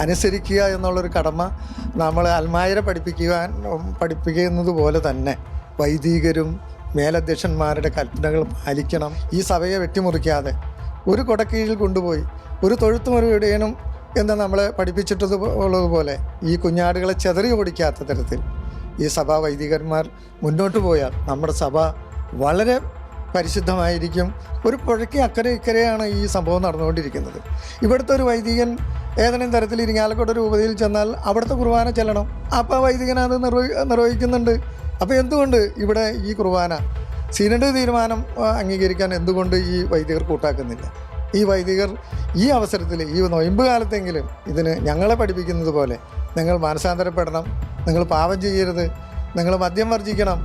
അനുസരിക്കുക എന്നുള്ളൊരു കടമ നമ്മൾ അൽമായരെ പഠിപ്പിക്കുവാൻ പഠിപ്പിക്കുന്നത് പോലെ തന്നെ വൈദികരും മേലധ്യക്ഷന്മാരുടെ കൽപ്പനകൾ പാലിക്കണം. ഈ സഭയെ വെട്ടിമുറിക്കാതെ ഒരു കൊടക്കീഴിൽ കൊണ്ടുപോയി ഒരു തൊഴുത്തും ഒരു ഇടയനും എന്ന് നമ്മളെ പഠിപ്പിച്ചിട്ടത് ഉള്ളതുപോലെ ഈ കുഞ്ഞാടുകളെ ചെതറി ഓടിക്കാത്ത തരത്തിൽ ഈ സഭാ വൈദികന്മാർ മുന്നോട്ട് പോയാൽ നമ്മുടെ സഭ വളരെ പരിശുദ്ധമായിരിക്കും. ഒരു പുഴയ്ക്ക് അക്കരെ ഇക്കരെയാണ് ഈ സംഭവം നടന്നുകൊണ്ടിരിക്കുന്നത്. ഇവിടുത്തെ ഒരു വൈദികൻ ഏതെങ്കിലും തരത്തിൽ ഇരിങ്ങാലക്കോട്ട രൂപതയിൽ ചെന്നാൽ അവിടുത്തെ കുർബാന ചെല്ലണം. അപ്പോൾ വൈദികൻ അത് നിർവഹി നിർവഹിക്കുന്നുണ്ട്. അപ്പോൾ എന്തുകൊണ്ട് ഇവിടെ ഈ കുർബാന? സിനഡ് തീരുമാനം അംഗീകരിക്കാൻ എന്തുകൊണ്ട് ഈ വൈദികർ കൂട്ടാക്കുന്നില്ല? ഈ വൈദികർ ഈ അവസരത്തിൽ ഈ നൊയമ്പ് കാലത്തെങ്കിലും ഇതിന് ഞങ്ങളെ പഠിപ്പിക്കുന്നത് പോലെ നിങ്ങൾ മാനസാന്തരപ്പെടണം നിങ്ങൾ പാപം ചെയ്യരുത് നിങ്ങൾ മദ്യം വർജിക്കണം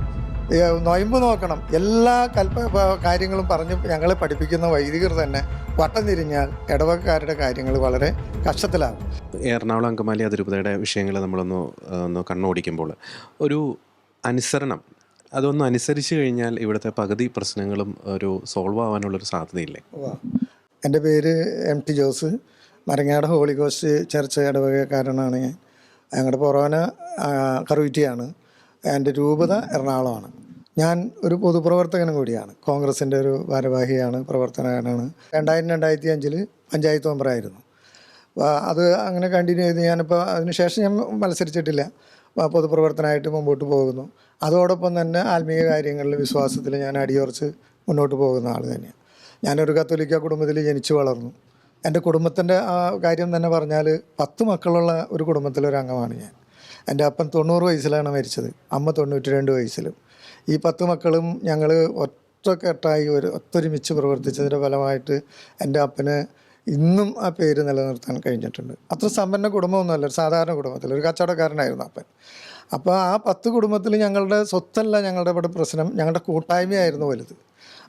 നൊയമ്പ് നോക്കണം. എല്ലാ കൽപ്പ കാര്യങ്ങളും പറഞ്ഞ് ഞങ്ങളെ പഠിപ്പിക്കുന്ന വൈദികർ തന്നെ വട്ടം തിരിഞ്ഞാൽ ഇടവക്കാരുടെ കാര്യങ്ങൾ വളരെ കഷ്ടത്തിലാകും. എറണാകുളം അങ്കമാലി അതിരൂപതയുടെ വിഷയങ്ങൾ നമ്മളൊന്ന് ഒന്ന് കണ്ണോടിക്കുമ്പോൾ ഒരു അനുസരണം അതൊന്ന് അനുസരിച്ച് കഴിഞ്ഞാൽ ഇവിടുത്തെ പകുതി പ്രശ്നങ്ങളും ഒരു സോൾവ് ആവാനുള്ളൊരു സാധ്യതയില്ലേ. എന്റെ പേര് M T Jose. Marangad holy ghost ചർച്ച ഇടവകക്കാരനാണ് ഞാൻ. ഞങ്ങളുടെ പൊറോന കറുവിറ്റിയാണ് എന്റെ രൂപത എറണാകുളമാണ്. ഞാൻ ഒരു പൊതുപ്രവർത്തകനും കൂടിയാണ്. കോൺഗ്രസിന്റെ ഒരു ഭാരവാഹിയാണ് പ്രവർത്തകനാണ്. രണ്ടായിരം രണ്ടായിരത്തി അഞ്ചിൽ പഞ്ചായത്ത് മെമ്പറായിരുന്നു അത് അങ്ങനെ കണ്ടിന്യൂ ചെയ്ത് ഞാനിപ്പോൾ അതിനുശേഷം ഞാൻ മത്സരിച്ചിട്ടില്ല. പൊതുപ്രവർത്തനമായിട്ട് മുമ്പോട്ട് പോകുന്നു. അതോടൊപ്പം തന്നെ ആത്മീയ കാര്യങ്ങളിൽ വിശ്വാസത്തിൽ ഞാൻ അടിയുറച്ച് മുന്നോട്ട് പോകുന്ന ആൾ തന്നെയാണ്. ഞാനൊരു കത്തോലിക്ക കുടുംബത്തിൽ ജനിച്ചു വളർന്നു. എന്റെ കുടുംബത്തിന്റെ ആ കാര്യം തന്നെ പറഞ്ഞാൽ പത്ത് മക്കളുള്ള ഒരു കുടുംബത്തിലൊരു അംഗമാണ് ഞാൻ. എന്റെ അപ്പൻ തൊണ്ണൂറ് വയസ്സിലാണ് മരിച്ചത്. അമ്മ തൊണ്ണൂറ്റി രണ്ട് വയസ്സിലും. ഈ പത്ത് മക്കളും ഞങ്ങൾ ഒറ്റക്കെട്ടായി ഒരു ഒത്തൊരുമിച്ച് പ്രവർത്തിച്ചതിന്റെ ഫലമായിട്ട് എന്റെ അപ്പന് ഇന്നും ആ പേര് നിലനിർത്താൻ കഴിഞ്ഞിട്ടുണ്ട്. അത്ര സമ്പന്ന കുടുംബമൊന്നുമല്ല ഒരു സാധാരണ കുടുംബത്തിൽ. ഒരു കച്ചവടക്കാരനായിരുന്നു അപ്പൻ. അപ്പോൾ ആ പത്ത് കുടുംബത്തിൽ ഞങ്ങളുടെ സ്വത്തല്ല ഞങ്ങളുടെ ഇവിടെ പ്രശ്നം ഞങ്ങളുടെ കൂട്ടായ്മയായിരുന്നു വലുത്.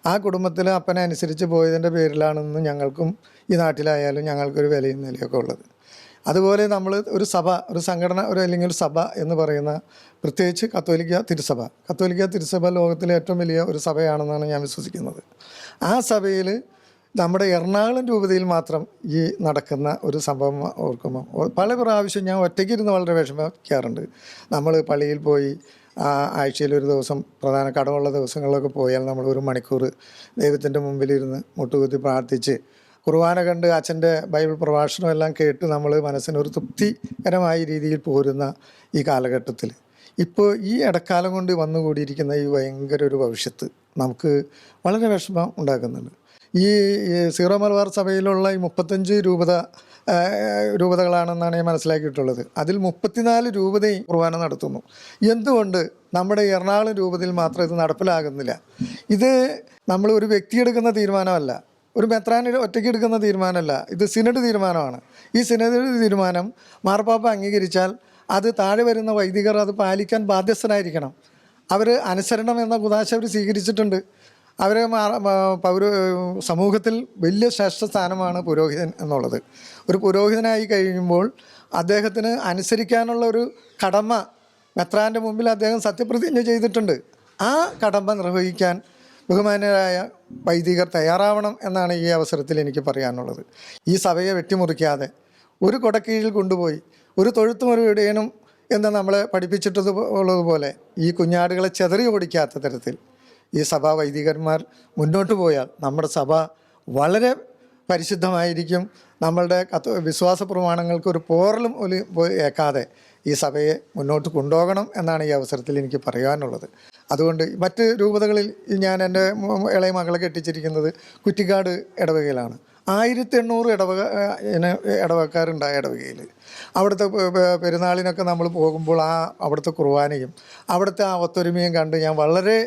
ആ കുടുംബത്തിൽ അപ്പനെ അനുസരിച്ച് പോയതിന്റെ പേരിലാണെന്ന് ഞങ്ങൾക്കും ഈ നാട്ടിലായാലും ഞങ്ങൾക്കൊരു വിലയും നിലയൊക്കെ ഉള്ളത്. അതുപോലെ നമ്മൾ ഒരു സഭ ഒരു സംഘടന ഒരു അല്ലെങ്കിൽ ഒരു സഭ എന്ന് പറയുന്ന പ്രത്യേകിച്ച് കത്തോലിക്ക തിരുസഭ. കത്തോലിക്ക തിരുസഭ ലോകത്തിലെ ഏറ്റവും വലിയ ഒരു സഭയാണെന്നാണ് ഞാൻ വിശ്വസിക്കുന്നത്. ആ സഭയിൽ നമ്മുടെ എറണാകുളം രൂപതയിൽ മാത്രം ഈ നടക്കുന്ന ഒരു സംഭവം ഓർക്കുമ്പോൾ പല പ്രാവശ്യം ഞാൻ ഒറ്റയ്ക്കിരുന്ന് വളരെ വിഷമിക്കാറുണ്ട്. നമ്മൾ പള്ളിയിൽ പോയി ആഴ്ചയിൽ ഒരു ദിവസം പ്രധാന കടമുള്ള ദിവസങ്ങളിലൊക്കെ പോയാൽ നമ്മൾ ഒരു മണിക്കൂർ ദൈവത്തിന്റെ മുമ്പിലിരുന്ന് മുട്ടുകുത്തി പ്രാർത്ഥിച്ച് കുർബാന കണ്ട് അച്ഛന്റെ ബൈബിൾ പ്രഭാഷണം എല്ലാം കേട്ട് നമ്മൾ മനസ്സിനൊരു തൃപ്തികരമായ രീതിയിൽ പോരുന്ന ഈ കാലഘട്ടത്തിൽ. ഇപ്പോൾ ഈ ഇടക്കാലം കൊണ്ട് വന്നുകൂടിയിരിക്കുന്ന ഈ ഭയങ്കര ഒരു ഭവിഷ്യത്ത് നമുക്ക് വളരെ വിഷമം ഉണ്ടാക്കുന്നുണ്ട്. ഈ സീറോ മലബാർ സഭയിലുള്ള ഈ മുപ്പത്തഞ്ച് രൂപത രൂപതകളാണെന്നാണ് ഞാൻ മനസ്സിലാക്കിയിട്ടുള്ളത്. അതിൽ മുപ്പത്തിനാല് രൂപതയും കുർബാന നടത്തുന്നു. എന്തുകൊണ്ട് നമ്മുടെ എറണാകുളം രൂപതയിൽ മാത്രം ഇത് നടപ്പിലാകുന്നില്ല? ഇത് നമ്മൾ ഒരു വ്യക്തി എടുക്കുന്ന തീരുമാനമല്ല. ഒരു മെത്രാനിൽ ഒറ്റയ്ക്ക് എടുക്കുന്ന തീരുമാനമല്ല. ഇത് സിനഡ് തീരുമാനമാണ്. ഈ സിനഡ് തീരുമാനം മാർപ്പാപ്പ അംഗീകരിച്ചാൽ അത് താഴെ വരുന്ന വൈദികർ അത് പാലിക്കാൻ ബാധ്യസ്ഥനായിരിക്കണം അവർ അനുസരണം എന്ന കുതാശ അവർ സ്വീകരിച്ചിട്ടുണ്ട്. അവരെ പൗര സമൂഹത്തിൽ വലിയ ശ്രേഷ്ഠ സ്ഥാനമാണ് പുരോഹിതൻ എന്നുള്ളത്. ഒരു പുരോഹിതനായി കഴിയുമ്പോൾ അദ്ദേഹത്തിന് അനുസരിക്കാനുള്ള ഒരു കടമ മെത്രാന്റെ മുമ്പിൽ അദ്ദേഹം സത്യപ്രതിജ്ഞ ചെയ്തിട്ടുണ്ട്. ആ കടമ നിർവഹിക്കാൻ ബഹുമാനരായ വൈദികർ തയ്യാറാവണം എന്നാണ് ഈ അവസരത്തിൽ എനിക്ക് പറയാനുള്ളത്. ഈ സഭയെ വെട്ടിമുറിക്കാതെ ഒരു കൊടക്കീഴിൽ കൊണ്ടുപോയി ഒരു തൊഴുത്തും ഒരു ഇടയനും എന്ന് നമ്മളെ പഠിപ്പിച്ചിട്ടത് ഉള്ളതുപോലെ ഈ കുഞ്ഞാടുകളെ ചെതറി ഓടിക്കാത്ത തരത്തിൽ ഈ സഭാ വൈദികന്മാർ മുന്നോട്ട് പോയാൽ നമ്മുടെ സഭ വളരെ പരിശുദ്ധമായിരിക്കും. നമ്മളുടെ കത്ത് വിശ്വാസ പ്രമാണങ്ങൾക്ക് ഒരു പോറലും ഒരു ഏക്കാതെ ഈ സഭയെ മുന്നോട്ട് കൊണ്ടുപോകണം എന്നാണ് ഈ അവസരത്തിൽ എനിക്ക് പറയാനുള്ളത്. അതുകൊണ്ട് മറ്റ് രൂപതകളിൽ ഞാൻ എന്റെ ഇളയ മകളെ കെട്ടിച്ചിരിക്കുന്നത് കുറ്റിക്കാട് ഇടവകയിലാണ്. ആയിരത്തി എണ്ണൂറ് ഇടവക ഇടവക്കാരുണ്ടായ ഇടവകയിൽ. അവിടുത്തെ പെരുന്നാളിനൊക്കെ നമ്മൾ പോകുമ്പോൾ ആ അവിടുത്തെ കുർബാനയും അവിടുത്തെ ആ ഒത്തൊരുമയും കണ്ട് ഞാൻ വളരെ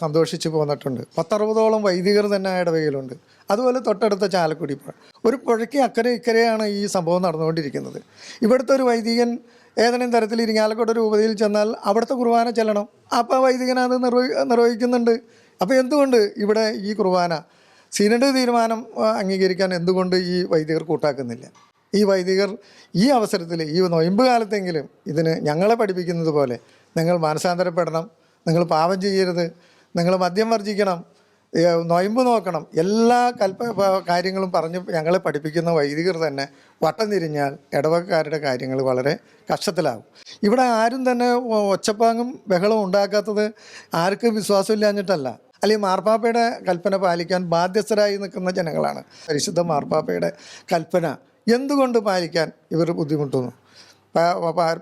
സന്തോഷിച്ച് പോന്നിട്ടുണ്ട്. പത്തറുപതോളം വൈദികർ തന്നെ ആ ഇടവകയിലുണ്ട്. അതുപോലെ തൊട്ടടുത്ത ചാലക്കുടി പുഴ. ഒരു പുഴയ്ക്ക് അക്കരെ ഇക്കരെയാണ് ഈ സംഭവം നടന്നുകൊണ്ടിരിക്കുന്നത്. ഇവിടുത്തെ ഒരു വൈദികൻ ഏതെങ്കിലും തരത്തിൽ ഇരിങ്ങാലക്കോട്ട രൂപതയിൽ ചെന്നാൽ അവിടുത്തെ കുർബാന ചെല്ലണം. അപ്പോൾ വൈദികൻ അത് നിർവഹി നിർവഹിക്കുന്നുണ്ട്. അപ്പോൾ എന്തുകൊണ്ട് ഇവിടെ ഈ കുർബാന? സിനഡ് തീരുമാനം അംഗീകരിക്കാൻ എന്തുകൊണ്ട് ഈ വൈദികർ കൂട്ടാക്കുന്നില്ല? ഈ വൈദികർ ഈ അവസരത്തിൽ ഈ നൊയമ്പ് കാലത്തെങ്കിലും ഇതിന് ഞങ്ങളെ പഠിപ്പിക്കുന്നത് പോലെ നിങ്ങൾ മാനസാന്തരപ്പെടണം. നിങ്ങൾ പാപം ചെയ്യരുത്. നിങ്ങൾ മദ്യം വർജിക്കണം. നോയമ്പ് നോക്കണം. എല്ലാ കൽപ്പ കാര്യങ്ങളും പറഞ്ഞ് ഞങ്ങളെ പഠിപ്പിക്കുന്ന വൈദികർ തന്നെ വട്ടം തിരിഞ്ഞാൽ ഇടവക്കാരുടെ കാര്യങ്ങൾ വളരെ കഷ്ടത്തിലാവും ഇവിടെ ആരും തന്നെ ഒച്ചപ്പാങ്ങും ബഹളവും ഉണ്ടാക്കാത്തത് ആർക്കും വിശ്വാസമില്ലാഞ്ഞിട്ടല്ല. അല്ലെങ്കിൽ മാർപ്പാപ്പയുടെ കൽപ്പന പാലിക്കാൻ ബാധ്യസ്ഥരായി നിൽക്കുന്ന ജനങ്ങളാണ്. പരിശുദ്ധ മാർപ്പാപ്പയുടെ കൽപ്പന എന്തുകൊണ്ട് പാലിക്കാൻ ഇവർ ബുദ്ധിമുട്ടുന്നു?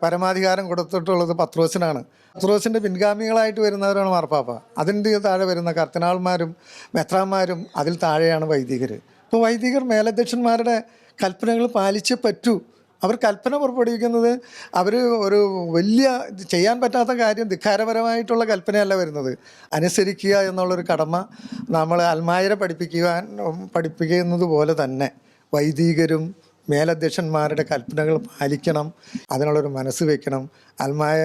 പരമാധികാരം കൊടുത്തിട്ടുള്ളത് പത്രോസിനാണ്. പത്രോസിന്റെ പിൻഗാമികളായിട്ട് വരുന്നവരാണ് മാർപ്പാപ്പ. അതിന്റെ താഴെ വരുന്ന കർത്തനാൾമാരും മെത്രാന്മാരും അതിൽ താഴെയാണ് വൈദികർ ഇപ്പോൾ വൈദികർ മേലധ്യക്ഷന്മാരുടെ കൽപ്പനകൾ പാലിച്ചേ പറ്റൂ. അവർ കൽപ്പന പുറപ്പെടുവിക്കുന്നത് അവർ ഒരു വലിയ ചെയ്യാൻ പറ്റാത്ത കാര്യം ധിക്കാരപരമായിട്ടുള്ള കൽപ്പനയല്ല വരുന്നത്. അനുസരിക്കുക എന്നുള്ളൊരു കടമ നമ്മൾ അൽമായരെ പഠിപ്പിക്കുവാൻ പഠിപ്പിക്കുന്നത് പോലെ തന്നെ വൈദികരും മേലധ്യക്ഷന്മാരുടെ കൽപ്പനകൾ പാലിക്കണം അതിനുള്ളൊരു മനസ്സ് വെക്കണം. അൽമായ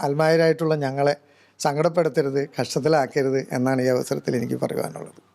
അൽമായരായിട്ടുള്ള ഞങ്ങളെ സങ്കടപ്പെടുത്തരുത് കഷ്ടത്തിലാക്കരുത് എന്നാണ് ഈ അവസരത്തിൽ എനിക്ക് പറയുവാനുള്ളത്